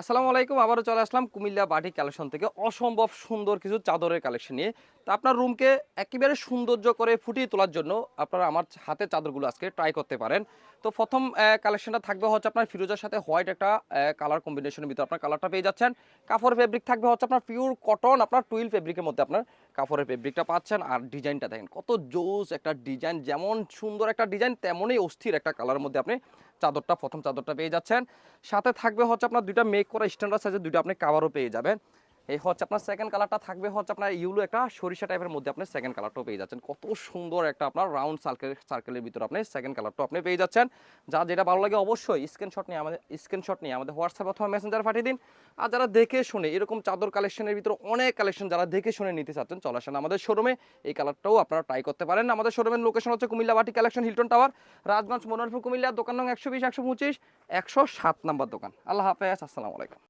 আসসালামু আলাইকুম, আবারও চলে আসলাম কুমিল্লা বাটি কালেকশন থেকে। অসম্ভব সুন্দর কিছু চাদরের কালেকশন নিয়ে। তা আপনার রুমকে একেবারে সৌন্দর্য করে ফুটিয়ে তোলার জন্য আপনারা আমার হাতে চাদরগুলো আজকে ট্রাই করতে পারেন। তো প্রথম কালেকশনটা থাকবে হচ্ছে আপনার ফিরোজার সাথে হোয়াইট একটা কালার কম্বিনেশনের ভিতরে আপনার কালারটা পেয়ে যাচ্ছেন। কাপড় ফেব্রিক থাকবে হচ্ছে আপনার পিওর কটন আপনার টুইল ফেব্রিকের মধ্যে আপনার কাপড়ের ফেব্রিকটা পাচ্ছেন। আর ডিজাইনটা দেখেন, কত জোস একটা ডিজাইন যেমন সুন্দর একটা ডিজাইন তেমনই অস্থির একটা কালারের মধ্যে আপনি চাদরটা, প্রথম চাদরটা পেয়ে যাচ্ছেন। সাথে থাকবে হচ্ছে আপনার দুইটা মেক করা স্ট্যান্ডার্ড সাইজের দুইটা আপনি কাভারও পেয়ে যাবেন। এই হচ্ছে আপনার সেকেন্ড কালারটা থাকবে হচ্ছে আপনার ইউলো একটা সরিষা টাইপের মধ্যে আপনি সেকেন্ড কালারটাও পেয়ে যাচ্ছেন। কত সুন্দর একটা আপনার রাউন্ড সার্কেল সার্কেলের ভিতরে আপনি সেকেন্ড কালারটাও আপনি পেয়ে যাচ্ছেন। যা যেটা ভালো লাগে অবশ্যই স্ক্রিনশট নিয়ে আমাদের স্ক্রিনশট নিয়ে আমাদের হোয়াটসঅ্যাপ অথবা মেসেঞ্জার পাঠিয়ে দিন। আর যারা দেখে শুনে এরকম চাদর কালেকশনের ভিতরে অনেক কালেকশন যারা দেখে শুনে নিতে চাচ্ছেন, চলে আসেন আমাদের শোরুমে এই কালারটাও আপনারা ট্রাই করতে পারেন। আমাদের শোরুমের লোকেশন হচ্ছে কুমিল্লা বাটি collection Hilton tower Rajganj, Monorpur, Cumilla, দোকান নং একশো বিশ, একশো পঁচিশ, একশো সাত নাম্বার দোকান। আল্লাহ হাফেজ, আসসালামু আলাইকুম।